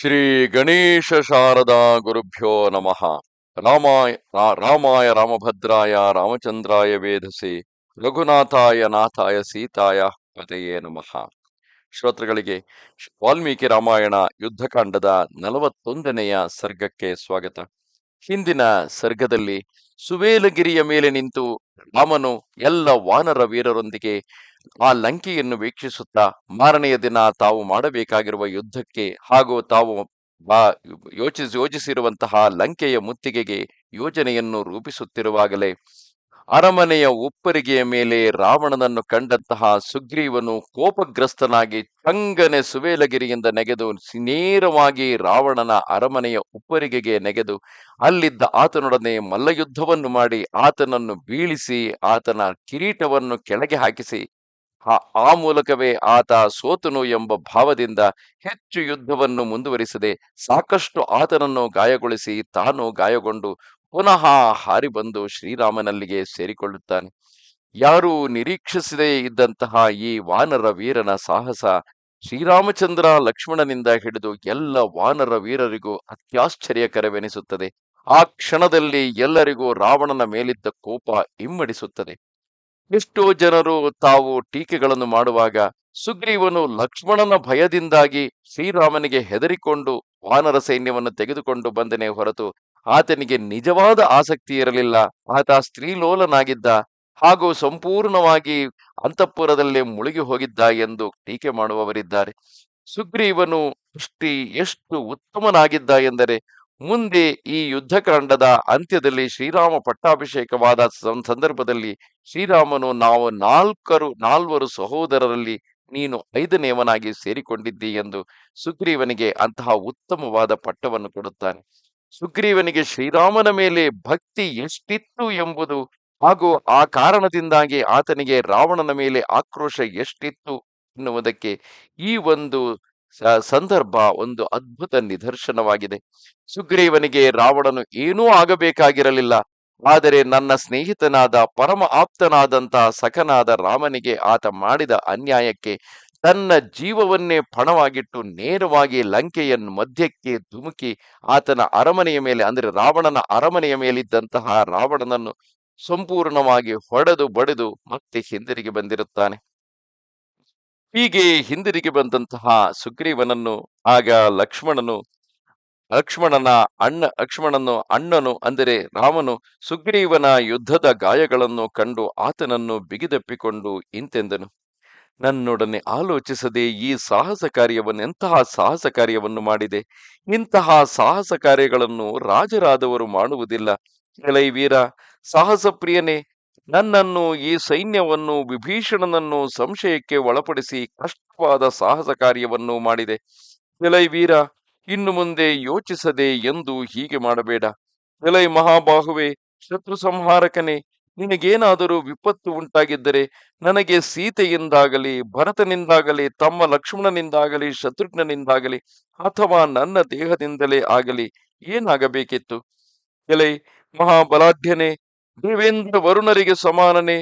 ಶ್ರೀ ಗಣೇಶ ಶಾರದಾ ಗುರುಭ್ಯೋ ನಮಃ. ರಾಮಾಯ ರಾಮಾಯ ರಾಮಭದ್ರಾಯ ರಾಮಚಂದ್ರಾಯ ವೇಧಸಿ ರಘುನಾಥಾಯ ನಾಥಾಯ ಸೀತಾಯ ಪತೆಯೇ ನಮಃ. ಶ್ರೋತೃಗಳಿಗೆ ವಾಲ್ಮೀಕಿ ರಾಮಾಯಣ ಯುದ್ಧಕಾಂಡದ ನಲವತ್ತೊಂದನೆಯ ಸರ್ಗಕ್ಕೆ ಸ್ವಾಗತ. ಹಿಂದಿನ ಸರ್ಗದಲ್ಲಿ ಸುವೇಲಗಿರಿಯ ಮೇಲೆ ನಿಂತು ರಾಮನು ಎಲ್ಲ ವಾನರ ವೀರರೊಂದಿಗೆ ಆ ಲಂಕೆಯನ್ನು ವೀಕ್ಷಿಸುತ್ತಾ ಮಾರನೆಯ ದಿನ ತಾವು ಮಾಡಬೇಕಾಗಿರುವ ಯುದ್ಧಕ್ಕೆ ಹಾಗೂ ತಾವು ಯೋಚಿಸಿ, ಯೋಜಿಸಿರುವಂತಹ ಲಂಕೆಯ ಮುತ್ತಿಗೆಗೆ ಯೋಜನೆಯನ್ನು ರೂಪಿಸುತ್ತಿರುವಾಗಲೇ ಅರಮನೆಯ ಉಪ್ಪರಿಗೆಯ ಮೇಲೆ ರಾವಣನನ್ನು ಕಂಡಂತಹ ಸುಗ್ರೀವನು ಕೋಪಗ್ರಸ್ತನಾಗಿ ಚಂಗನೆ ಸುವೇಲಗಿರಿಯಿಂದ ನೆಗೆದು ನೇರವಾಗಿ ರಾವಣನ ಅರಮನೆಯ ಉಪ್ಪರಿಗೆಗೆ ನೆಗೆದು ಅಲ್ಲಿದ್ದ ಆತನೊಡನೆ ಮಲ್ಲಯುದ್ಧವನ್ನು ಮಾಡಿ ಆತನನ್ನು ಬೀಳಿಸಿ ಆತನ ಕಿರೀಟವನ್ನು ಕೆಳಗೆ ಹಾಕಿಸಿ ಆ- ಮೂಲಕವೇ ಆತ ಸೋತನು ಎಂಬ ಭಾವದಿಂದ ಹೆಚ್ಚು ಯುದ್ಧವನ್ನು ಮುಂದುವರಿಸದೆ ಸಾಕಷ್ಟು ಆತನನ್ನು ಗಾಯಗೊಳಿಸಿ ತಾನು ಗಾಯಗೊಂಡು ಪುನಃ ಹಾರಿ ಬಂದು ಶ್ರೀರಾಮನಲ್ಲಿಗೆ ಸೇರಿಕೊಳ್ಳುತ್ತಾನೆ. ಯಾರು ನಿರೀಕ್ಷಿಸದೇ ಇದ್ದಂತಹ ಈ ವಾನರ ವೀರನ ಸಾಹಸ ಶ್ರೀರಾಮಚಂದ್ರ ಲಕ್ಷ್ಮಣನಿಂದ ಹಿಡಿದು ಎಲ್ಲ ವಾನರ ವೀರರಿಗೂ ಅತ್ಯಾಶ್ಚರ್ಯಕರವೆನಿಸುತ್ತದೆ. ಆ ಕ್ಷಣದಲ್ಲಿ ಎಲ್ಲರಿಗೂ ರಾವಣನ ಮೇಲಿದ್ದ ಕೋಪ ಇಮ್ಮಡಿಸುತ್ತದೆ ಎಷ್ಟೋ ಜನರು ತಾವು ಟೀಕೆಗಳನ್ನು ಮಾಡುವಾಗ ಸುಗ್ರೀವನು ಲಕ್ಷ್ಮಣನ ಭಯದಿಂದಾಗಿ ಶ್ರೀರಾಮನಿಗೆ ಹೆದರಿಕೊಂಡು ವಾನರ ಸೈನ್ಯವನ್ನು ತೆಗೆದುಕೊಂಡು ಬಂದನೆ ಹೊರತು ಆತನಿಗೆ ನಿಜವಾದ ಆಸಕ್ತಿ ಇರಲಿಲ್ಲ. ಆತ ಸ್ತ್ರೀಲೋಲನಾಗಿದ್ದ ಹಾಗೂ ಸಂಪೂರ್ಣವಾಗಿ ಅಂತಃಪುರದಲ್ಲೇ ಮುಳುಗಿ ಹೋಗಿದ್ದ ಎಂದು ಟೀಕೆ ಮಾಡುವವರಿದ್ದಾರೆ. ಸುಗ್ರೀವನು ಸೃಷ್ಟಿ ಎಷ್ಟು ಉತ್ತಮನಾಗಿದ್ದ ಎಂದರೆ ಮುಂದೆ ಈ ಯುದ್ಧಕಾಂಡದ ಅಂತ್ಯದಲ್ಲಿ ಶ್ರೀರಾಮ ಪಟ್ಟಾಭಿಷೇಕವಾದ ಸಂದರ್ಭದಲ್ಲಿ ಶ್ರೀರಾಮನು ನಾವು ನಾಲ್ಕರು, ನಾಲ್ವರು ಸಹೋದರರಲ್ಲಿ ನೀನು ಐದನೆಯವನಾಗಿ ಸೇರಿಕೊಂಡಿದ್ದಿ ಎಂದು ಸುಗ್ರೀವನಿಗೆ ಅಂತಹ ಉತ್ತಮವಾದ ಪಟ್ಟವನ್ನು ಕೊಡುತ್ತಾನೆ. ಸುಗ್ರೀವನಿಗೆ ಶ್ರೀರಾಮನ ಮೇಲೆ ಭಕ್ತಿ ಎಷ್ಟಿತ್ತು ಎಂಬುದು ಹಾಗೂ ಆ ಕಾರಣದಿಂದಾಗಿ ಆತನಿಗೆ ರಾವಣನ ಮೇಲೆ ಆಕ್ರೋಶ ಎಷ್ಟಿತ್ತು ಎನ್ನುವುದಕ್ಕೆ ಈ ಒಂದು ಸಂದರ್ಭ ಒಂದು ಅದ್ಭುತ ನಿದರ್ಶನವಾಗಿದೆ. ಸುಗ್ರೀವನಿಗೆ ರಾವಣನು ಏನೂ ಆಗಬೇಕಾಗಿರಲಿಲ್ಲ. ಆದರೆ ನನ್ನ ಸ್ನೇಹಿತನಾದ ಪರಮ ಆಪ್ತನಾದಂತಹ ಸಖನಾದ ರಾಮನಿಗೆ ಆತ ಮಾಡಿದ ಅನ್ಯಾಯಕ್ಕೆ ತನ್ನ ಜೀವವನ್ನೇ ಪಣವಾಗಿಟ್ಟು ನೇರವಾಗಿ ಲಂಕೆಯನ್ನು ಮಧ್ಯಕ್ಕೆ ಧುಮುಕಿ ಆತನ ಅರಮನೆಯ ಮೇಲೆ, ಅಂದರೆ ರಾವಣನ ಅರಮನೆಯ ಮೇಲಿದ್ದಂತಹ ರಾವಣನನ್ನು ಸಂಪೂರ್ಣವಾಗಿ ಹೊಡೆದು ಬಡಿದು ಮತ್ತೆ ಹಿಂದಿರುಗಿ ಬಂದಿರುತ್ತಾನೆ. ಹೀಗೆ ಹಿಂದಿರುಗಿ ಬಂದಂತಹ ಸುಗ್ರೀವನನ್ನು, ಆಗ ಲಕ್ಷ್ಮಣನು, ಲಕ್ಷ್ಮಣನ ಅಣ್ಣ, ಲಕ್ಷ್ಮಣನು ಅಣ್ಣನು ಅಂದರೆ ರಾಮನು ಸುಗ್ರೀವನ ಯುದ್ಧದ ಗಾಯಗಳನ್ನು ಕಂಡು ಆತನನ್ನು ಬಿಗಿದಪ್ಪಿಕೊಂಡು ಇಂತೆಂದನು. ನನ್ನೊಡನೆ ಆಲೋಚಿಸದೆ ಈ ಸಾಹಸ ಕಾರ್ಯವನ್ನು, ಎಂತಹ ಸಾಹಸ ಕಾರ್ಯವನ್ನು ಮಾಡಿದೆ? ಇಂತಹ ಸಾಹಸ ಕಾರ್ಯಗಳನ್ನು ರಾಜರಾದವರು ಮಾಡುವುದಿಲ್ಲ. ಎಲೈ ವೀರ, ಸಾಹಸ ಪ್ರಿಯನೇ ನನ್ನನ್ನು ಈ ಸೈನ್ಯವನ್ನು ವಿಭೀಷಣನನ್ನು ಸಂಶಯಕ್ಕೆ ಒಳಪಡಿಸಿ ಕಷ್ಟವಾದ ಸಾಹಸ ಕಾರ್ಯವನ್ನು ಮಾಡಿದೆ. ಎಲೈ ವೀರ, ಇನ್ನು ಮುಂದೆ ಯೋಚಿಸದೆ ಎಂದು ಹೀಗೆ ಮಾಡಬೇಡ. ಎಲೈ ಮಹಾಬಾಹುವೆ, ಶತ್ರು ಸಂಹಾರಕನೇ, ನಿನಗೇನಾದರೂ ವಿಪತ್ತು ಉಂಟಾಗಿದ್ದರೆ ನನಗೆ ಸೀತೆಯಿಂದಾಗಲಿ, ಭರತನಿಂದಾಗಲಿ, ತಮ್ಮ ಲಕ್ಷ್ಮಣನಿಂದಾಗಲಿ, ಶತ್ರುಘ್ನನಿಂದಾಗಲಿ, ಅಥವಾ ನನ್ನ ದೇಹದಿಂದಲೇ ಆಗಲಿ ಏನಾಗಬೇಕಿತ್ತು? ಎಲೈ ಮಹಾಬಲಾಢ್ಯನೇ ದೇವೇಂದ್ರ ವರುಣರಿಗೆ ಸಮಾನನೆ?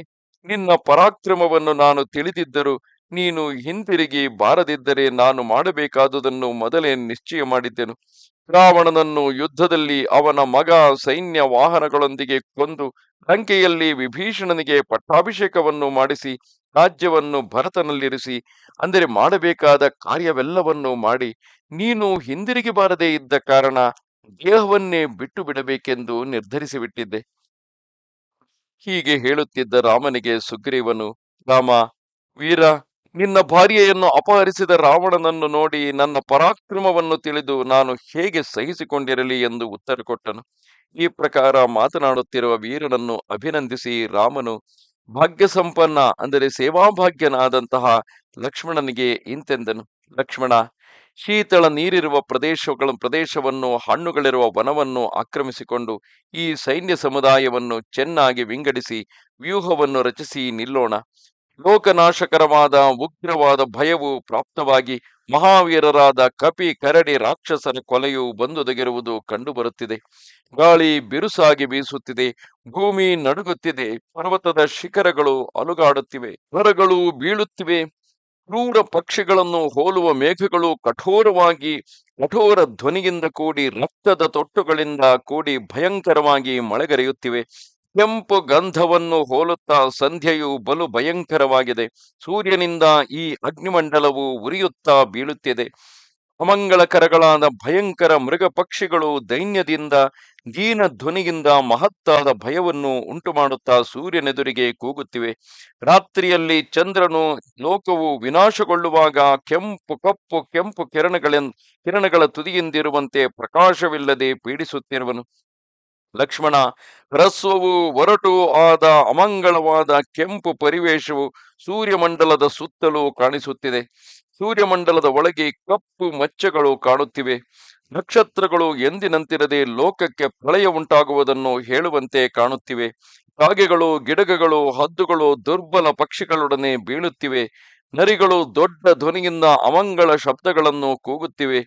ನಿನ್ನ ಪರಾಕ್ರಮವನ್ನು ನಾನು ತಿಳಿದಿದ್ದರೂ ನೀನು ಹಿಂದಿರುಗಿ ಬಾರದಿದ್ದರೆ ನಾನು ಮಾಡಬೇಕಾದುದನ್ನು ಮೊದಲೇ ನಿಶ್ಚಯ ಮಾಡಿದ್ದೆನು. ರಾವಣನನ್ನು ಯುದ್ಧದಲ್ಲಿ ಅವನ ಮಗ ಸೈನ್ಯ ವಾಹನಗಳೊಂದಿಗೆ ಕೊಂದು ಲಂಕೆಯಲ್ಲಿ ವಿಭೀಷಣನಿಗೆ ಪಟ್ಟಾಭಿಷೇಕವನ್ನು ಮಾಡಿಸಿ, ರಾಜ್ಯವನ್ನು ಭರತನಲ್ಲಿರಿಸಿ, ಅಂದರೆ ಮಾಡಬೇಕಾದ ಕಾರ್ಯವೆಲ್ಲವನ್ನೂ ಮಾಡಿ, ನೀನು ಹಿಂದಿರುಗಿ ಬಾರದೇ ಇದ್ದ ಕಾರಣ ದೇಹವನ್ನೇ ಬಿಟ್ಟು ಬಿಡಬೇಕೆಂದು ನಿರ್ಧರಿಸಿ ಬಿಟ್ಟಿದ್ದೆ ಹೀಗೆ ಹೇಳುತ್ತಿದ್ದ ರಾಮನಿಗೆ ಸುಗ್ರೀವನು, ರಾಮ, ವೀರ, ನಿನ್ನ ಭಾರ್ಯೆಯನ್ನು ಅಪಹರಿಸಿದ ರಾವಣನನ್ನು ನೋಡಿ ನನ್ನ ಪರಾಕ್ರಮವನ್ನು ತಿಳಿದು ನಾನು ಹೇಗೆ ಸಹಿಸಿಕೊಂಡಿರಲಿ ಎಂದು ಉತ್ತರ ಕೊಟ್ಟನು. ಈ ಪ್ರಕಾರ ಮಾತನಾಡುತ್ತಿರುವ ವೀರನನ್ನು ಅಭಿನಂದಿಸಿ ರಾಮನು ಭಾಗ್ಯ ಸಂಪನ್ನ ಅಂದರೆ ಸೇವಾಭಾಗ್ಯನಾದಂತಹ ಲಕ್ಷ್ಮಣನಿಗೆ ಇಂತೆಂದನು, ಲಕ್ಷ್ಮಣ ಶೀತಳ ನೀರಿರುವ ಪ್ರದೇಶಗಳ, ಪ್ರದೇಶವನ್ನು, ಹಣ್ಣುಗಳಿರುವ ವನವನ್ನು ಆಕ್ರಮಿಸಿಕೊಂಡು ಈ ಸೈನ್ಯ ಸಮುದಾಯವನ್ನು ಚೆನ್ನಾಗಿ ವಿಂಗಡಿಸಿ, ವ್ಯೂಹವನ್ನು ರಚಿಸಿ ನಿಲ್ಲೋಣ. ಲೋಕನಾಶಕರವಾದ, ಉಗ್ರವಾದ ಭಯವು ಪ್ರಾಪ್ತವಾಗಿ ಮಹಾವೀರರಾದ ಕಪಿ ಕರಡಿ ರಾಕ್ಷಸರ ಕೊಲೆಯು ಬಂದುದಗಿರುವುದು ಕಂಡುಬರುತ್ತಿದೆ. ಗಾಳಿ ಬಿರುಸಾಗಿ ಬೀಸುತ್ತಿದೆ, ಭೂಮಿ ನಡುಗುತ್ತಿದೆ, ಪರ್ವತದ ಶಿಖರಗಳು ಅಲುಗಾಡುತ್ತಿವೆ, ಮರಗಳು ಬೀಳುತ್ತಿವೆ. ಕ್ರೂರ ಪಕ್ಷಿಗಳನ್ನು ಹೋಲುವ ಮೇಘಗಳು ಕಠೋರವಾಗಿ, ಕಠೋರ ಧ್ವನಿಯಿಂದ ಕೂಡಿ, ರಕ್ತದ ತೊಟ್ಟುಗಳಿಂದ ಕೂಡಿ ಭಯಂಕರವಾಗಿ ಮಳೆಗರೆಯುತ್ತಿವೆ. ಕೆಂಪು ಗಂಧವನ್ನು ಹೋಲುತ್ತಾ ಸಂಧ್ಯೆಯು ಬಲು ಭಯಂಕರವಾಗಿದೆ. ಸೂರ್ಯನಿಂದ ಈ ಅಗ್ನಿಮಂಡಲವು ಉರಿಯುತ್ತಾ ಬೀಳುತ್ತಿದೆ. ಅಮಂಗಳಕರಗಳಾದ ಭಯಂಕರ ಮೃಗ ಪಕ್ಷಿಗಳು ದೈನ್ಯದಿಂದ, ದೀನ ಧ್ವನಿಯಿಂದ ಮಹತ್ತಾದ ಭಯವನ್ನು ಉಂಟು ಮಾಡುತ್ತಾ ಸೂರ್ಯನೆದುರಿಗೆ ಕೂಗುತ್ತಿವೆ. ರಾತ್ರಿಯಲ್ಲಿ ಚಂದ್ರನು ಲೋಕವು ವಿನಾಶಗೊಳ್ಳುವಾಗ ಕೆಂಪು ಕಪ್ಪು ಕೆಂಪು ಕಿರಣಗಳ ಕಿರಣಗಳ ತುದಿಯಿಂದಿರುವಂತೆ ಪ್ರಕಾಶವಿಲ್ಲದೆ ಪೀಡಿಸುತ್ತಿರುವನು. ಲಕ್ಷ್ಮಣ, ಹ್ರಸ್ವವು ಒರಟು ಆದ ಅಮಂಗಳವಾದ ಕೆಂಪು ಪರಿವೇಶವು ಸೂರ್ಯಮಂಡಲದ ಸುತ್ತಲೂ ಕಾಣಿಸುತ್ತಿದೆ. ಸೂರ್ಯಮಂಡಲದ ಒಳಗೆ ಕಪ್ಪು ಮಚ್ಚಗಳು ಕಾಣುತ್ತಿವೆ. ನಕ್ಷತ್ರಗಳು ಎಂದಿನಂತಿರದೆ ಲೋಕಕ್ಕೆ ಪ್ರಳಯ ಉಂಟಾಗುವುದನ್ನು ಹೇಳುವಂತೆ ಕಾಣುತ್ತಿವೆ. ಕಾಗೆಗಳು ಗಿಡಗಗಳು ಹದ್ದುಗಳು ದುರ್ಬಲ ಪಕ್ಷಿಗಳೊಡನೆ ಬೀಳುತ್ತಿವೆ. ನರಿಗಳು ದೊಡ್ಡ ಧ್ವನಿಯಿಂದ ಅಮಂಗಳ ಶಬ್ದಗಳನ್ನು ಕೂಗುತ್ತಿವೆ.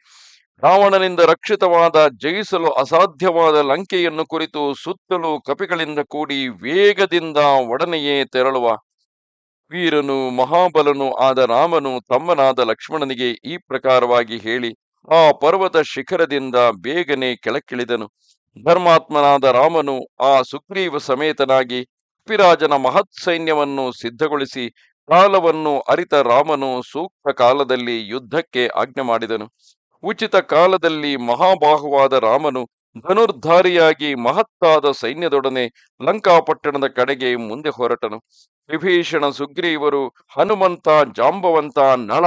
ರಾವಣನಿಂದ ರಕ್ಷಿತವಾದ, ಜಯಿಸಲು ಅಸಾಧ್ಯವಾದ ಲಂಕೆಯನ್ನು ಕುರಿತು ಸುತ್ತಲೂ ಕಪಿಗಳಿಂದ ಕೂಡಿ ವೇಗದಿಂದ ಒಡನೆಯೇ ತೆರಳುವ ವೀರನು, ಮಹಾಬಲನು ಆದ ರಾಮನು ತಮ್ಮನಾದ ಲಕ್ಷ್ಮಣನಿಗೆ ಈ ಪ್ರಕಾರವಾಗಿ ಹೇಳಿ, ಆ ಪರ್ವತ ಶಿಖರದಿಂದ ಬೇಗನೆ ಕೆಳಕ್ಕಿಳಿದನು. ಧರ್ಮಾತ್ಮನಾದ ರಾಮನು ಆ ಸುಗ್ರೀವ ಸಮೇತನಾಗಿ ಪೃಥ್ವಿರಾಜನ ಮಹತ್ ಸೈನ್ಯವನ್ನು ಸಿದ್ಧಗೊಳಿಸಿ, ಕಾಲವನ್ನು ಅರಿತ ರಾಮನು ಸೂಕ್ತ ಕಾಲದಲ್ಲಿ ಯುದ್ಧಕ್ಕೆ ಆಜ್ಞೆ ಮಾಡಿದನು. ಉಚಿತ ಕಾಲದಲ್ಲಿ ಮಹಾಬಾಹುವಾದ ರಾಮನು ಧನುರ್ಧಾರಿಯಾಗಿ ಮಹತ್ತಾದ ಸೈನ್ಯದೊಡನೆ ಲಂಕಾಪಟ್ಟಣದ ಕಡೆಗೆ ಮುಂದೆ ಹೊರಟನು. ವಿಭೀಷಣ, ಸುಗ್ರೀವರು, ಹನುಮಂತ, ಜಾಂಬವಂತ, ನಳ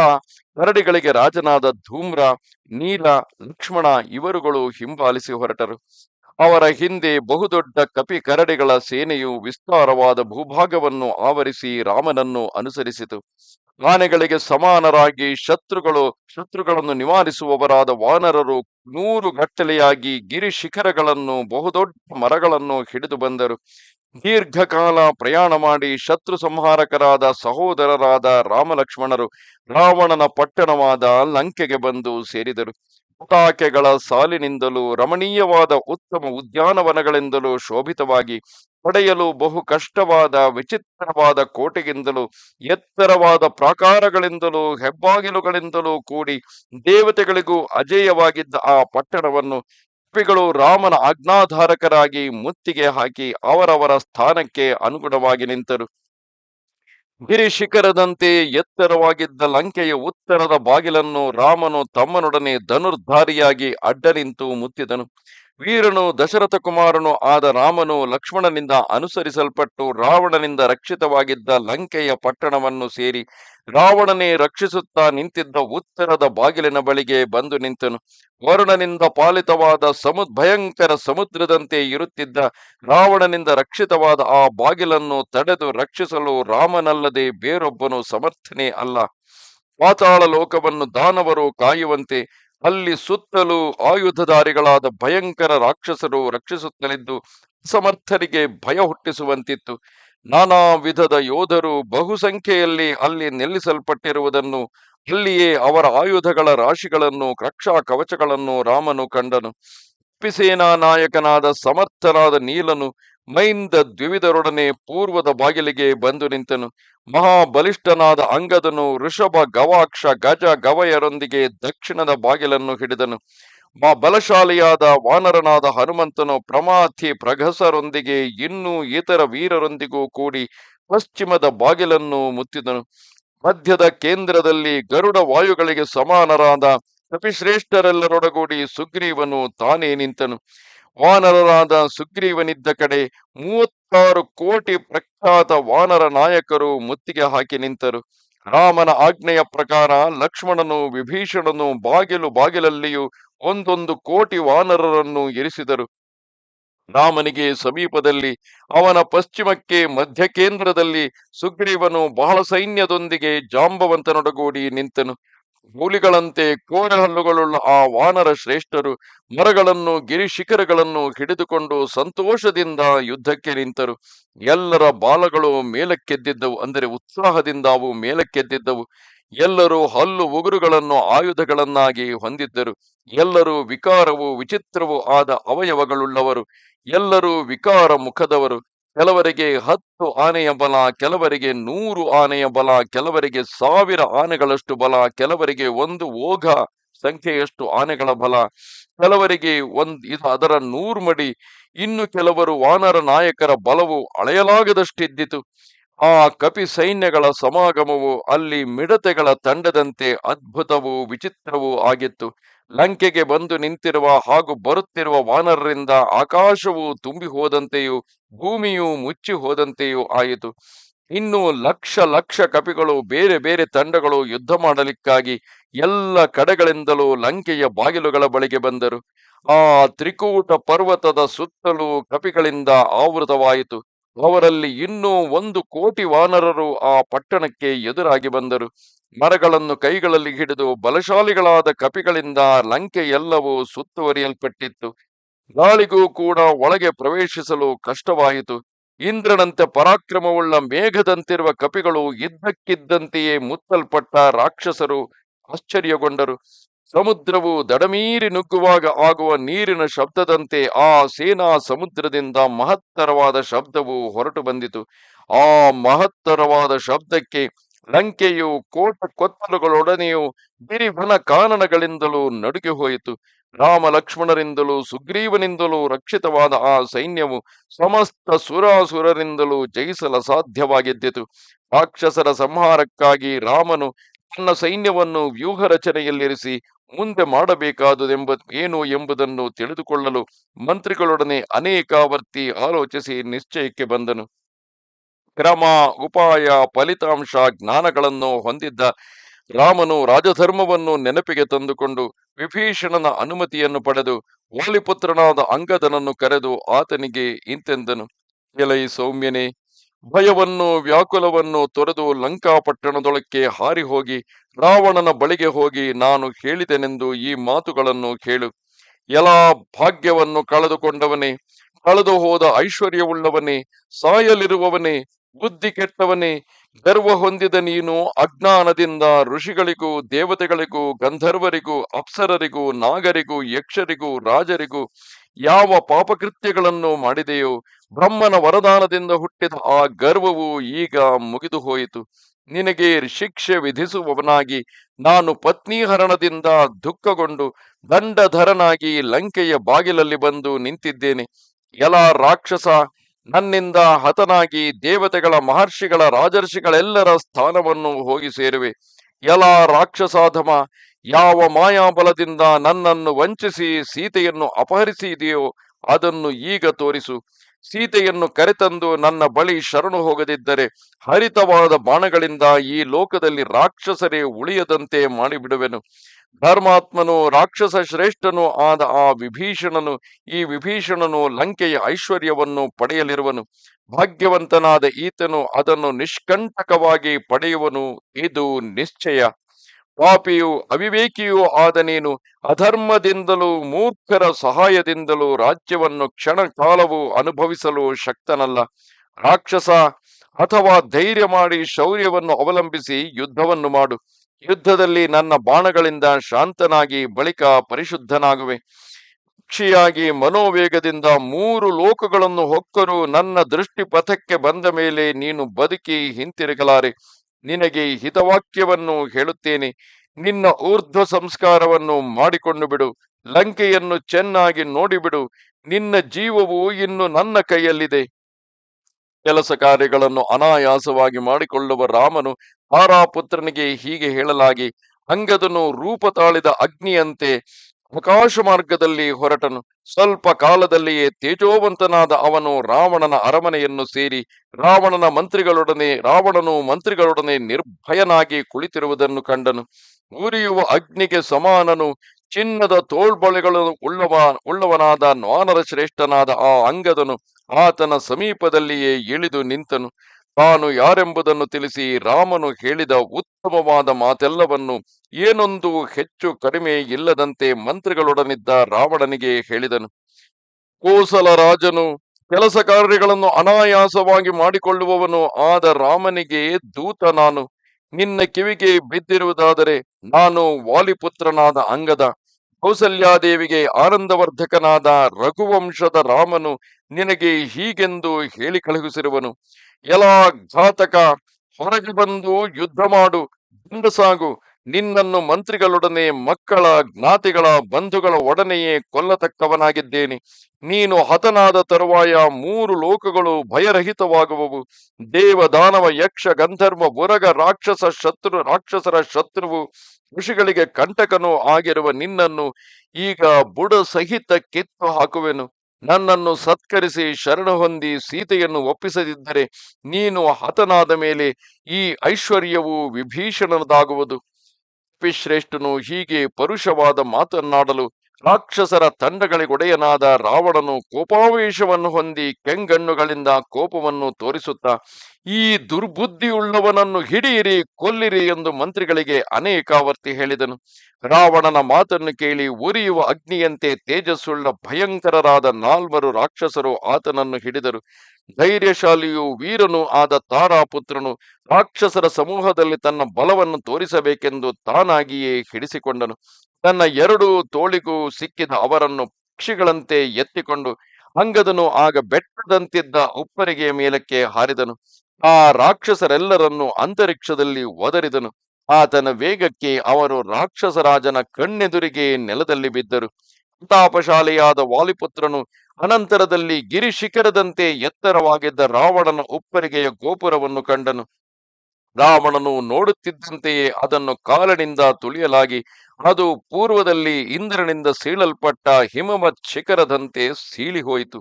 ಕರಡಿಗಳಿಗೆ ರಾಜನಾದ ಧೂಮ್ರ, ನೀಲ, ಲಕ್ಷ್ಮಣ ಇವರುಗಳು ಹಿಂಬಾಲಿಸಿ ಹೊರಟರು. ಅವರ ಹಿಂದೆ ಬಹುದೊಡ್ಡ ಕಪಿ ಕರಡಿಗಳ ಸೇನೆಯು ವಿಸ್ತಾರವಾದ ಭೂಭಾಗವನ್ನು ಆವರಿಸಿ ರಾಮನನ್ನು ಅನುಸರಿಸಿತು. ಆನೆಗಳಿಗೆ ಸಮಾನರಾಗಿ ಶತ್ರುಗಳು, ಶತ್ರುಗಳನ್ನು ನಿವಾರಿಸುವವರಾದ ವಾನರರು ನೂರು ಗಟ್ಟಲೆಯಾಗಿ ಗಿರಿ ಶಿಖರಗಳನ್ನು, ಬಹುದೊಡ್ಡ ಮರಗಳನ್ನು ಹಿಡಿದು ಬಂದರು. ದೀರ್ಘಕಾಲ ಪ್ರಯಾಣ ಮಾಡಿ ಶತ್ರು ಸಂಹಾರಕರಾದ ಸಹೋದರರಾದ ರಾಮಲಕ್ಷ್ಮಣರು ರಾವಣನ ಪಟ್ಟಣವಾದ ಲಂಕೆಗೆ ಬಂದು ಸೇರಿದರು. ಪಟಾಕೆಗಳ ಸಾಲಿನಿಂದಲೂ ರಮಣೀಯವಾದ ಉತ್ತಮ ಉದ್ಯಾನವನಗಳಿಂದಲೂ ಶೋಭಿತವಾಗಿ ಪಡೆಯಲು ಬಹು ಕಷ್ಟವಾದ, ವಿಚಿತ್ರವಾದ ಕೋಟೆಗಿಂದಲೂ, ಎತ್ತರವಾದ ಪ್ರಾಕಾರಗಳಿಂದಲೂ, ಹೆಬ್ಬಾಗಿಲುಗಳಿಂದಲೂ ಕೂಡಿ ದೇವತೆಗಳಿಗೂ ಅಜೇಯವಾಗಿದ್ದ ಆ ಪಟ್ಟಣವನ್ನು ಕಪಿಗಳು ರಾಮನ ಆಜ್ಞಾಧಾರಕರಾಗಿ ಮುತ್ತಿಗೆ ಹಾಕಿ ಅವರವರ ಸ್ಥಾನಕ್ಕೆ ಅನುಗುಣವಾಗಿ ನಿಂತರು. ಗಿರಿ ಶಿಖರದಂತೆ ಎತ್ತರವಾಗಿದ್ದ ಲಂಕೆಯ ಉತ್ತರದ ಬಾಗಿಲನ್ನು ರಾಮನು ತಮ್ಮನೊಡನೆ ಧನುರ್ಧಾರಿಯಾಗಿ ಅಡ್ಡ ನಿಂತು ಮುತ್ತಿದನು. ವೀರನು ದಶರಥ ಕುಮಾರನು ಆದ ರಾಮನು ಲಕ್ಷ್ಮಣನಿಂದ ಅನುಸರಿಸಲ್ಪಟ್ಟು ರಾವಣನಿಂದ ರಕ್ಷಿತವಾಗಿದ್ದ ಲಂಕೆಯ ಪಟ್ಟಣವನ್ನು ಸೇರಿ ರಾವಣನೇ ರಕ್ಷಿಸುತ್ತಾ ನಿಂತಿದ್ದ ಉತ್ತರದ ಬಾಗಿಲಿನ ಬಳಿಗೆ ಬಂದು ನಿಂತನು. ವರುಣನಿಂದ ಪಾಲಿತವಾದ ಸಮು, ಭಯಂಕರ ಸಮುದ್ರದಂತೆ ಇರುತ್ತಿದ್ದ ರಾವಣನಿಂದ ರಕ್ಷಿತವಾದ ಆ ಬಾಗಿಲನ್ನು ತಡೆದು ರಕ್ಷಿಸಲು ರಾಮನಲ್ಲದೆ ಬೇರೊಬ್ಬನು ಸಮರ್ಥನೆ ಅಲ್ಲ. ಪಾತಾಳ ಲೋಕವನ್ನು ದಾನವರು ಕಾಯುವಂತೆ ಅಲ್ಲಿ ಸುತ್ತಲೂ ಆಯುಧಧಾರಿಗಳಾದ ಭಯಂಕರ ರಾಕ್ಷಸರು ರಕ್ಷಿಸುತ್ತಲಿದ್ದು ಸಮರ್ಥರಿಗೆ ಭಯ ಹುಟ್ಟಿಸುವಂತಿತ್ತು. ನಾನಾ ವಿಧದ ಯೋಧರು ಬಹುಸಂಖ್ಯೆಯಲ್ಲಿ ಅಲ್ಲಿ ನಿಲ್ಲಿಸಲ್ಪಟ್ಟಿರುವುದನ್ನು, ಅಲ್ಲಿಯೇ ಅವರ ಆಯುಧಗಳ ರಾಶಿಗಳನ್ನು, ರಕ್ಷಾ ಕವಚಗಳನ್ನು ರಾಮನು ಕಂಡನು. ಕಪಿಸೇನಾ ನಾಯಕನಾದ ಸಮರ್ಥನಾದ ನೀಲನು ಮೈಂದ ದ್ವಿವಿಧರೊಡನೆ ಪೂರ್ವದ ಬಾಗಿಲಿಗೆ ಬಂದು ನಿಂತನು. ಮಹಾಬಲಿಷ್ಠನಾದ ಅಂಗದನು ಋಷಭ ಗವಾಕ್ಷ ಗಜ ಗವಯರೊಂದಿಗೆ ದಕ್ಷಿಣದ ಬಾಗಿಲನ್ನು ಹಿಡಿದನು. ಮಾ ಬಲಶಾಲಿಯಾದ ವಾನರನಾದ ಹನುಮಂತನು ಪ್ರಮಾಥಿ ಪ್ರಘಸರೊಂದಿಗೆ ಇನ್ನೂ ಇತರ ವೀರರೊಂದಿಗೂ ಕೂಡಿ ಪಶ್ಚಿಮದ ಬಾಗಿಲನ್ನು ಮುತ್ತಿದನು. ಮಧ್ಯದ ಕೇಂದ್ರದಲ್ಲಿ ಗರುಡ ವಾಯುಗಳಿಗೆ ಸಮಾನರಾದ ಕಪಿಶ್ರೇಷ್ಠರೆಲ್ಲರೊಡಗೂಡಿ ಸುಗ್ರೀವನು ತಾನೇ ನಿಂತನು. ವಾನರರಾದ ಸುಗ್ರೀವನಿದ್ದ ಕಡೆ ಮೂವತ್ತಾರು ಕೋಟಿ ಪ್ರಖ್ಯಾತ ವಾನರ ನಾಯಕರು ಮುತ್ತಿಗೆ ಹಾಕಿ ನಿಂತರು. ರಾಮನ ಆಜ್ಞೆಯ ಪ್ರಕಾರ ಲಕ್ಷ್ಮಣನು ವಿಭೀಷಣನು ಬಾಗಿಲು ಬಾಗಿಲಲ್ಲಿಯೂ ಒಂದೊಂದು ಕೋಟಿ ವಾನರರನ್ನು ಇರಿಸಿದರು. ರಾಮನಿಗೆ ಸಮೀಪದಲ್ಲಿ, ಅವನ ಪಶ್ಚಿಮಕ್ಕೆ ಮಧ್ಯ ಕೇಂದ್ರದಲ್ಲಿ ಸುಗ್ರೀವನು ಬಹಳ ಸೈನ್ಯದೊಂದಿಗೆ ಜಾಂಬವಂತನೊಡಗೂಡಿ ನಿಂತನು. ಹುಲಿಗಳಂತೆ ಕೋರೆ ಹಲ್ಲುಗಳುಳ್ಳ ಆ ವಾನರ ಶ್ರೇಷ್ಠರು ಮರಗಳನ್ನು, ಗಿರಿ ಶಿಖರಗಳನ್ನು ಹಿಡಿದುಕೊಂಡು ಸಂತೋಷದಿಂದ ಯುದ್ಧಕ್ಕೆ ನಿಂತರು. ಎಲ್ಲರ ಬಾಲಗಳು ಮೇಲಕ್ಕೆದ್ದಿದ್ದವು, ಅಂದರೆ ಉತ್ಸಾಹದಿಂದ ಅವು ಮೇಲಕ್ಕೆದ್ದಿದ್ದವು. ಎಲ್ಲರೂ ಹಲ್ಲು ಉಗುರುಗಳನ್ನು ಆಯುಧಗಳನ್ನಾಗಿ ಹೊಂದಿದ್ದರು. ಎಲ್ಲರೂ ವಿಕಾರವು ವಿಚಿತ್ರವೂ ಆದ ಅವಯವಗಳುಳ್ಳವರು. ಎಲ್ಲರೂ ವಿಕಾರ ಮುಖದವರು ಕೆಲವರಿಗೆ ಹತ್ತು ಆನೆಯ ಬಲ, ಕೆಲವರಿಗೆ ನೂರು ಆನೆಯ ಬಲ, ಕೆಲವರಿಗೆ ಸಾವಿರ ಆನೆಗಳಷ್ಟು ಬಲ, ಕೆಲವರಿಗೆ ಒಂದು ಓಘ ಸಂಖ್ಯೆಯಷ್ಟು ಆನೆಗಳ ಬಲ, ಕೆಲವರಿಗೆ ಒಂದ್ ಇದು ಅದರ ನೂರು ಮಡಿ. ಇನ್ನು ಕೆಲವರು ವಾನರ ನಾಯಕರ ಬಲವು ಅಳೆಯಲಾಗದಷ್ಟಿದ್ದಿತು. ಆ ಕಪಿ ಸೈನ್ಯಗಳ ಸಮಾಗಮವು ಅಲ್ಲಿ ಮಿಡತೆಗಳ ತಂಡದಂತೆ ಅದ್ಭುತವೂ ವಿಚಿತ್ರವೂ ಆಗಿತ್ತು. ಲಂಕೆಗೆ ಬಂದು ನಿಂತಿರುವ ಹಾಗೂ ಬರುತ್ತಿರುವ ವಾನರರಿಂದ ಆಕಾಶವು ತುಂಬಿ ಹೋದಂತೆಯೂ ಭೂಮಿಯು ಮುಚ್ಚಿ ಹೋದಂತೆಯೂ ಆಯಿತು. ಇನ್ನು ಲಕ್ಷ ಲಕ್ಷ ಕಪಿಗಳು, ಬೇರೆ ಬೇರೆ ತಂಡಗಳು ಯುದ್ಧ ಮಾಡಲಿಕ್ಕಾಗಿ ಎಲ್ಲ ಕಡೆಗಳಿಂದಲೂ ಲಂಕೆಯ ಬಾಗಿಲುಗಳ ಬಳಿಗೆ ಬಂದರು. ಆ ತ್ರಿಕೂಟ ಪರ್ವತದ ಸುತ್ತಲೂ ಕಪಿಗಳಿಂದ ಆವೃತವಾಯಿತು. ಅವರಲ್ಲಿ ಇನ್ನೂ ಒಂದು ಕೋಟಿ ವಾನರರು ಆ ಪಟ್ಟಣಕ್ಕೆ ಎದುರಾಗಿ ಬಂದರು. ಮರಗಳನ್ನು ಕೈಗಳಲ್ಲಿ ಹಿಡಿದು ಬಲಶಾಲಿಗಳಾದ ಕಪಿಗಳಿಂದ ಲಂಕೆ ಎಲ್ಲವೂ ಸುತ್ತುವರಿಯಲ್ಪಟ್ಟಿತ್ತು. ಗಾಳಿಗೂ ಕೂಡ ಒಳಗೆ ಪ್ರವೇಶಿಸಲು ಕಷ್ಟವಾಯಿತು. ಇಂದ್ರನಂತೆ ಪರಾಕ್ರಮವುಳ್ಳ ಮೇಘದಂತಿರುವ ಕಪಿಗಳು ಇದ್ದಕ್ಕಿದ್ದಂತೆಯೇ ಮುತ್ತಲ್ಪಟ್ಟ ರಾಕ್ಷಸರು ಆಶ್ಚರ್ಯಗೊಂಡರು. ಸಮುದ್ರವು ದಡಮೀರಿ ನುಗ್ಗುವಾಗ ಆಗುವ ನೀರಿನ ಶಬ್ದದಂತೆ ಆ ಸೇನಾ ಸಮುದ್ರದಿಂದ ಮಹತ್ತರವಾದ ಶಬ್ದವು ಹೊರಟು ಬಂದಿತು. ಆ ಮಹತ್ತರವಾದ ಶಬ್ದಕ್ಕೆ ಲಂಕೆಯು ಕೋಟ ಕೊತ್ತಲುಗಳೊಡನೆಯೂ ಬಿರಿಭನ ಕಾನನಗಳಿಂದಲೂ ನಡುಗೆ ಹೋಯಿತು. ರಾಮ ಲಕ್ಷ್ಮಣರಿಂದಲೂ, ಸುಗ್ರೀವನಿಂದಲೂ ರಕ್ಷಿತವಾದ ಆ ಸೈನ್ಯವು ಸಮಸ್ತ ಸುರಾಸುರರಿಂದಲೂ ಜಯಿಸಲು ಸಾಧ್ಯವಾಗಿದ್ದಿತು. ರಾಕ್ಷಸರ ಸಂಹಾರಕ್ಕಾಗಿ ರಾಮನು ತನ್ನ ಸೈನ್ಯವನ್ನು ವ್ಯೂಹ ರಚನೆಯಲ್ಲಿರಿಸಿ ಮುಂದೆ ಮಾಡಬೇಕಾದುದೆಂಬ ಏನು ಎಂಬುದನ್ನು ತಿಳಿದುಕೊಳ್ಳಲು ಮಂತ್ರಿಗಳೊಡನೆ ಅನೇಕಾವರ್ತಿ ಆಲೋಚಿಸಿ ನಿಶ್ಚಯಕ್ಕೆ ಬಂದನು. ಕ್ರಮ, ಉಪಾಯ, ಫಲಿತಾಂಶ, ಜ್ಞಾನಗಳನ್ನು ಹೊಂದಿದ್ದ ರಾಮನು ರಾಜಧರ್ಮವನ್ನು ನೆನಪಿಗೆ ತಂದುಕೊಂಡು ವಿಭೀಷಣನ ಅನುಮತಿಯನ್ನು ಪಡೆದು ವಾಲಿಪುತ್ರನಾದ ಅಂಗದನನ್ನು ಕರೆದು ಆತನಿಗೆ ಇಂತೆಂದನು. ಎಲೈ ಸೌಮ್ಯನೇ, ಭಯವನ್ನು ವ್ಯಾಕುಲವನ್ನು ತೊರೆದು ಲಂಕಾಪಟ್ಟಣದೊಳಕ್ಕೆ ಹಾರಿ ಹೋಗಿ ರಾವಣನ ಬಳಿಗೆ ಹೋಗಿ ನಾನು ಹೇಳಿದೆನೆಂದು ಈ ಮಾತುಗಳನ್ನು ಕೇಳು. ಎಲ್ಲ ಭಾಗ್ಯವನ್ನು ಕಳೆದುಕೊಂಡವನೇ ಕಳೆದು ಹೋದ ಐಶ್ವರ್ಯವುಳ್ಳವನೇ, ಸಾಯಲಿರುವವನೇ, ಬುದ್ಧಿ ಕೆಟ್ಟವನೇ ಗರ್ವ ಹೊಂದಿದ ನೀನು ಅಜ್ಞಾನದಿಂದ ಋಷಿಗಳಿಗೂ, ದೇವತೆಗಳಿಗೂ, ಗಂಧರ್ವರಿಗೂ, ಅಪ್ಸರರಿಗೂ, ನಾಗರಿಗೂ, ಯಕ್ಷರಿಗೂ, ರಾಜರಿಗೂ ಯಾವ ಪಾಪಕೃತ್ಯಗಳನ್ನು ಮಾಡಿದೆಯೋ, ಬ್ರಹ್ಮನ ವರದಾನದಿಂದ ಹುಟ್ಟಿದ ಆ ಗರ್ವವು ಈಗ ಮುಗಿದು ಹೋಯಿತು. ನಿನಗೆ ಶಿಕ್ಷೆ ವಿಧಿಸುವವನಾಗಿ, ನಾನು ಪತ್ನೀಹರಣದಿಂದ ದುಃಖಗೊಂಡು ದಂಡಧರನಾಗಿ ಲಂಕೆಯ ಬಾಗಿಲಲ್ಲಿ ಬಂದು ನಿಂತಿದ್ದೇನೆ. ಎಲ್ಲ ರಾಕ್ಷಸ ನನ್ನಿಂದ ಹತನಾಗಿ ದೇವತೆಗಳ ಮಹರ್ಷಿಗಳ ರಾಜರ್ಷಿಗಳೆಲ್ಲರ ಸ್ಥಾನವನ್ನು ಹೋಗಿ ಸೇರುವೆ. ಎಲ ರಾಕ್ಷಸಾಧಮ, ಯಾವ ಮಾಯಾಬಲದಿಂದ ನನ್ನನ್ನು ವಂಚಿಸಿ ಸೀತೆಯನ್ನು ಅಪಹರಿಸಿದೆಯೋ ಅದನ್ನು ಈಗ ತೋರಿಸು. ಸೀತೆಯನ್ನು ಕರೆತಂದು ನನ್ನ ಬಳಿ ಶರಣು ಹೋಗದಿದ್ದರೆ ಹರಿತವಾದ ಬಾಣಗಳಿಂದ ಈ ಲೋಕದಲ್ಲಿ ರಾಕ್ಷಸರೇ ಉಳಿಯದಂತೆ ಮಾಡಿಬಿಡುವೆನು. ಧರ್ಮಾತ್ಮನು, ರಾಕ್ಷಸ ಶ್ರೇಷ್ಠನು ಆದ ಆ ವಿಭೀಷಣನು, ಈ ವಿಭೀಷಣನು ಲಂಕೆಯ ಐಶ್ವರ್ಯವನ್ನು ಪಡೆಯಲಿರುವನು. ಭಾಗ್ಯವಂತನಾದ ಈತನು ಅದನ್ನು ನಿಷ್ಕಂಟಕವಾಗಿ ಪಡೆಯುವನು. ಇದು ನಿಶ್ಚಯ. ಪಾಪಿಯು ಅವಿವೇಕಿಯೂ ಆದ ನೀನು ಅಧರ್ಮದಿಂದಲೂ ಮೂರ್ಖರ ಸಹಾಯದಿಂದಲೂ ರಾಜ್ಯವನ್ನು ಕ್ಷಣ ಕಾಲವು ಅನುಭವಿಸಲು ಶಕ್ತನಲ್ಲ. ರಾಕ್ಷಸ, ಅಥವಾ ಧೈರ್ಯ ಮಾಡಿ ಶೌರ್ಯವನ್ನು ಅವಲಂಬಿಸಿ ಯುದ್ಧವನ್ನು ಮಾಡು. ಯುದ್ಧದಲ್ಲಿ ನನ್ನ ಬಾಣಗಳಿಂದ ಶಾಂತನಾಗಿ ಬಳಿಕ ಪರಿಶುದ್ಧನಾಗುವೆ. ಪಕ್ಷಿಯಾಗಿ ಮನೋವೇಗದಿಂದ ಮೂರು ಲೋಕಗಳನ್ನು ಹೊಕ್ಕರು ನನ್ನ ದೃಷ್ಟಿಪಥಕ್ಕೆ ಬಂದ ಮೇಲೆ ನೀನು ಬದುಕಿ ಹಿಂತಿರುಗಲಾರೆ. ನಿನಗೆ ಹಿತವಾಕ್ಯವನ್ನು ಹೇಳುತ್ತೇನೆ. ನಿನ್ನ ಊರ್ಧ್ವ ಸಂಸ್ಕಾರವನ್ನು ಮಾಡಿಕೊಂಡು ಬಿಡು. ಲಂಕೆಯನ್ನು ಚೆನ್ನಾಗಿ ನೋಡಿಬಿಡು. ನಿನ್ನ ಜೀವವು ಇನ್ನು ನನ್ನ ಕೈಯಲ್ಲಿದೆ. ಕೆಲಸ ಕಾರ್ಯಗಳನ್ನು ಅನಾಯಾಸವಾಗಿ ಮಾಡಿಕೊಳ್ಳುವ ರಾಮನು ತಾರಾಪುತ್ರನಿಗೆ ಹೀಗೆ ಹೇಳಲಾಗಿ ಅಂಗದನು ರೂಪ ತಾಳಿದ ಅಗ್ನಿಯಂತೆ ಆಕಾಶ ಮಾರ್ಗದಲ್ಲಿ ಹೊರಟನು. ಸ್ವಲ್ಪ ಕಾಲದಲ್ಲಿಯೇ ತೇಜೋವಂತನಾದ ಅವನು ರಾವಣನ ಅರಮನೆಯನ್ನು ಸೇರಿ ರಾವಣನ ಮಂತ್ರಿಗಳೊಡನೆ, ರಾವಣನು ಮಂತ್ರಿಗಳೊಡನೆ ನಿರ್ಭಯನಾಗಿ ಕುಳಿತಿರುವುದನ್ನು ಕಂಡನು. ಉರಿಯುವ ಅಗ್ನಿಗೆ ಸಮಾನನು, ಚಿನ್ನದ ತೋಳ್ಬಳೆಗಳನ್ನು ಉಳ್ಳವ, ಉಳ್ಳವನಾದ ನ್ವಾನರ ಶ್ರೇಷ್ಠನಾದ ಆ ಅಂಗದನು ಆತನ ಸಮೀಪದಲ್ಲಿಯೇ ಇಳಿದು ನಿಂತನು. ತಾನು ಯಾರೆಂಬುದನ್ನು ತಿಳಿಸಿ ರಾಮನು ಹೇಳಿದ ಉತ್ತಮವಾದ ಮಾತೆಲ್ಲವನ್ನು ಏನೊಂದು ಹೆಚ್ಚು ಕಡಿಮೆ ಇಲ್ಲದಂತೆ ಮಂತ್ರಿಗಳೊಡನಿದ್ದ ರಾವಣನಿಗೆ ಹೇಳಿದನು. ಕೋಸಲ ರಾಜನು ಕೆಲಸ ಕಾರ್ಯಗಳನ್ನು ಅನಾಯಾಸವಾಗಿ ಮಾಡಿಕೊಳ್ಳುವವನು, ಆದ ರಾಮನಿಗೆ ದೂತ ನಾನು. ನಿನ್ನ ಕಿವಿಗೆ ಬಿದ್ದಿರುವುದಾದರೆ ನಾನು ವಾಲಿಪುತ್ರನಾದ ಅಂಗದ. ಕೌಸಲ್ಯಾದೇವಿಗೆ ಆನಂದವರ್ಧಕನಾದ ರಘುವಂಶದ ರಾಮನು ನಿನಗೆ ಹೀಗೆಂದು ಹೇಳಿ ಕಳುಹಿಸಿರುವನು ಎಲ್ಲ ಘಾತಕ, ಹೊರಗೆ ಬಂದು ಯುದ್ಧ ಮಾಡು ಸಾಗು ನಿನ್ನನ್ನು ಮಂತ್ರಿಗಳೊಡನೆ ಮಕ್ಕಳ, ಜ್ಞಾತಿಗಳ, ಬಂಧುಗಳ ಒಡನೆಯೇ ಕೊಲ್ಲತಕ್ಕವನಾಗಿದ್ದೇನೆ. ನೀನು ಹತನಾದ ತರುವಾಯ ಮೂರು ಲೋಕಗಳು ಭಯರಹಿತವಾಗುವವು. ದೇವ ದಾನವ ಯಕ್ಷ, ಗಂಧರ್ವ ಬುರಗ ರಾಕ್ಷಸ, ಶತ್ರು, ರಾಕ್ಷಸರ ಶತ್ರುವು ಋಷಿಗಳಿಗೆ ಕಂಟಕನು ಆಗಿರುವ ನಿನ್ನನ್ನು ಈಗ ಬುಡ ಸಹಿತ ಕಿತ್ತು ಹಾಕುವೆನು ನನ್ನನ್ನು ಸತ್ಕರಿಸಿ ಶರಣ ಹೊಂದಿ ಸೀತೆಯನ್ನು ಒಪ್ಪಿಸದಿದ್ದರೆ ನೀನು ಹತನಾದ ಮೇಲೆ ಈ ಐಶ್ವರ್ಯವು ವಿಭೀಷಣನದಾಗುವುದು. ಶ್ರೇಷ್ಠನು ಹೀಗೆ ಪರುಷವಾದ ಮಾತನ್ನಾಡಲು ರಾಕ್ಷಸರ ತಂಡಗಳಿಗೊಡೆಯನಾದ ರಾವಣನು ಕೋಪಾವೇಶವನ್ನು ಹೊಂದಿ ಕೆಂಗಣ್ಣುಗಳಿಂದ ಕೋಪವನ್ನು ತೋರಿಸುತ್ತಾ, ಈ ದುರ್ಬುದ್ಧಿಯುಳ್ಳವನನ್ನು ಹಿಡಿಯಿರಿ, ಕೊಲ್ಲಿರಿ ಎಂದು ಮಂತ್ರಿಗಳಿಗೆ ಅನೇಕಾವರ್ತಿ ಹೇಳಿದನು. ರಾವಣನ ಮಾತನ್ನು ಕೇಳಿ ಉರಿಯುವ ಅಗ್ನಿಯಂತೆ ತೇಜಸ್ಸುಳ್ಳ ಭಯಂಕರರಾದ ನಾಲ್ವರು ರಾಕ್ಷಸರು ಆತನನ್ನು ಹಿಡಿದರು. ಧೈರ್ಯಶಾಲಿಯು ವೀರನು ಆದ ತಾರಾಪುತ್ರನು ರಾಕ್ಷಸರ ಸಮೂಹದಲ್ಲಿ ತನ್ನ ಬಲವನ್ನು ತೋರಿಸಬೇಕೆಂದು ತಾನಾಗಿಯೇ ಹಿಡಿಸಿಕೊಂಡನು. ತನ್ನ ಎರಡು ತೋಳಿಗೂ ಸಿಕ್ಕಿದ ಅವರನ್ನು ಪಕ್ಷಿಗಳಂತೆ ಎತ್ತಿಕೊಂಡು ಅಂಗದನು ಆಗ ಬೆಟ್ಟದಂತಿದ್ದ ಉಪ್ಪರಿಗೆ ಮೇಲಕ್ಕೆ ಹಾರಿದನು. ಆ ರಾಕ್ಷಸರೆಲ್ಲರನ್ನು ಅಂತರಿಕ್ಷದಲ್ಲಿ ಒದರಿದನು. ಆತನ ವೇಗಕ್ಕೆ ಅವರು ರಾಕ್ಷಸರಾಜನ ಕಣ್ಣೆದುರಿಗೆ ನೆಲದಲ್ಲಿ ಬಿದ್ದರು. ಪ್ರತಾಪಶಾಲಿಯಾದ ವಾಲಿಪುತ್ರನು ಅನಂತರದಲ್ಲಿ ಗಿರಿಶಿಖರದಂತೆ ಎತ್ತರವಾಗಿದ್ದ ರಾವಣನ ಉಪ್ಪರಿಗೆಯ ಗೋಪುರವನ್ನು ಕಂಡನು. ರಾವಣನು ನೋಡುತ್ತಿದ್ದಂತೆಯೇ ಅದನ್ನು ಕಾಲನಿಂದ ತುಳಿಯಲಾಗಿ, ಅದು ಪೂರ್ವದಲ್ಲಿ ಇಂದ್ರನಿಂದ ಸೀಳಲ್ಪಟ್ಟ ಹಿಮವತ್ ಶಿಖರದಂತೆ ಸೀಳಿಹೋಯಿತು.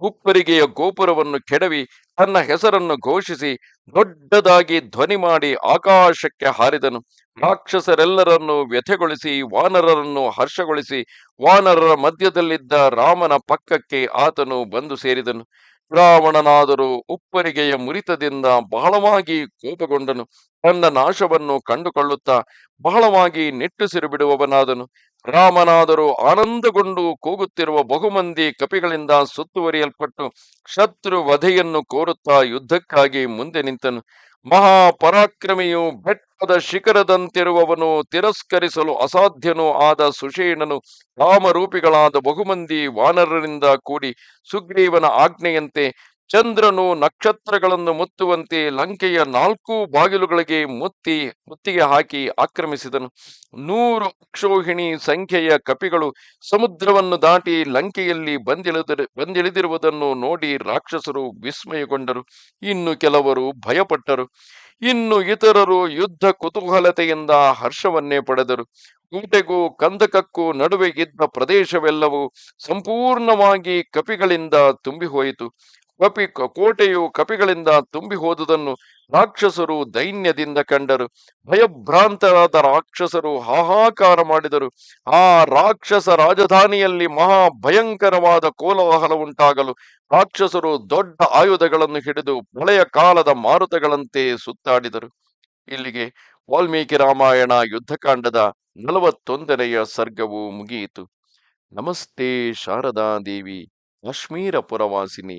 ಉಪ್ಪರಿಗೆಯ ಗೋಪುರವನ್ನು ಕೆಡವಿ ತನ್ನ ಹೆಸರನ್ನು ಘೋಷಿಸಿ ದೊಡ್ಡದಾಗಿ ಧ್ವನಿ ಮಾಡಿ ಆಕಾಶಕ್ಕೆ ಹಾರಿದನು. ರಾಕ್ಷಸರೆಲ್ಲರನ್ನು ವ್ಯಥೆಗೊಳಿಸಿ ವಾನರರನ್ನು ಹರ್ಷಗೊಳಿಸಿ ವಾನರರ ಮಧ್ಯದಲ್ಲಿದ್ದ ರಾಮನ ಪಕ್ಕಕ್ಕೆ ಆತನು ಬಂದು ಸೇರಿದನು. ರಾವಣನಾದರೂ ಉಪ್ಪರಿಗೆಯ ಮುರಿತದಿಂದ ಬಹಳವಾಗಿ ಕೋಪಗೊಂಡನು. ತನ್ನ ನಾಶವನ್ನು ಕಂಡುಕೊಳ್ಳುತ್ತಾ ಬಹಳವಾಗಿ ನಿಟ್ಟುಸಿರು ಬಿಡುವವನಾದನು. ರಾಮನಾದರೂ ಆನಂದಗೊಂಡು ಕೂಗುತ್ತಿರುವ ಬಹುಮಂದಿ ಕಪಿಗಳಿಂದ ಸುತ್ತುವರಿಯಲ್ಪಟ್ಟು ಶತ್ರು ವಧೆಯನ್ನು ಕೋರುತ್ತಾ ಯುದ್ಧಕ್ಕಾಗಿ ಮುಂದೆ ನಿಂತನು. ಮಹಾಪರಾಕ್ರಮಿಯು ಬೆಟ್ಟದ ಶಿಖರದಂತಿರುವವನು ತಿರಸ್ಕರಿಸಲು ಅಸಾಧ್ಯನೂ ಆದ ಸುಷೇಣನು ರಾಮರೂಪಿಗಳಾದ ಬಹುಮಂದಿ ವಾನರರಿಂದ ಕೂಡಿ ಸುಗ್ರೀವನ ಆಜ್ಞೆಯಂತೆ ಚಂದ್ರನು ನಕ್ಷತ್ರಗಳನ್ನು ಮುತ್ತುವಂತೆ ಲಂಕೆಯ ನಾಲ್ಕು ಬಾಗಿಲುಗಳಿಗೆ ಮುತ್ತಿ, ಮುತ್ತಿಗೆ ಹಾಕಿ ಆಕ್ರಮಿಸಿದನು. ನೂರು ಅಕ್ಷೋಹಿಣಿ ಸಂಖ್ಯೆಯ ಕಪಿಗಳು ಸಮುದ್ರವನ್ನು ದಾಟಿ ಲಂಕೆಯಲ್ಲಿ ಬಂದಿಳಿದ ಬಂದಿಳಿದಿರುವುದನ್ನು ನೋಡಿ ರಾಕ್ಷಸರು ವಿಸ್ಮಯಗೊಂಡರು. ಇನ್ನು ಕೆಲವರು ಭಯಪಟ್ಟರು. ಇನ್ನು ಇತರರು ಯುದ್ಧ ಕುತೂಹಲತೆಯಿಂದ ಹರ್ಷವನ್ನೇ ಪಡೆದರು. ಕೋಟೆಗೂ ಕಂದಕಕ್ಕೂ ನಡುವೆ ಇದ್ದ ಪ್ರದೇಶವೆಲ್ಲವೂ ಸಂಪೂರ್ಣವಾಗಿ ಕಪಿಗಳಿಂದ ತುಂಬಿ ಹೋಯಿತು ಕಪಿ ಕೋಟೆಯು ಕಪಿಗಳಿಂದ ತುಂಬಿ ಹೋದುದನ್ನು ರಾಕ್ಷಸರು ದೈನ್ಯದಿಂದ ಕಂಡರು. ಭಯಭ್ರಾಂತರಾದ ರಾಕ್ಷಸರು ಹಾಹಾಕಾರ ಮಾಡಿದರು. ಆ ರಾಕ್ಷಸ ರಾಜಧಾನಿಯಲ್ಲಿ ಮಹಾ ಭಯಂಕರವಾದ ಕೋಲಾಹಲ ಉಂಟಾಗಲು ರಾಕ್ಷಸರು ದೊಡ್ಡ ಆಯುಧಗಳನ್ನು ಹಿಡಿದು ಮಳೆಯ ಕಾಲದ ಮಾರುತಗಳಂತೆ ಸುತ್ತಾಡಿದರು. ಇಲ್ಲಿಗೆ ವಾಲ್ಮೀಕಿ ರಾಮಾಯಣ ಯುದ್ಧಕಾಂಡದ ನಲವತ್ತೊಂದನೆಯ ಸರ್ಗವು ಮುಗಿಯಿತು. ನಮಸ್ತೆ ಶಾರದಾ ದೇವಿ ಕಾಶ್ಮೀರ ಪುರವಾಸಿನಿ.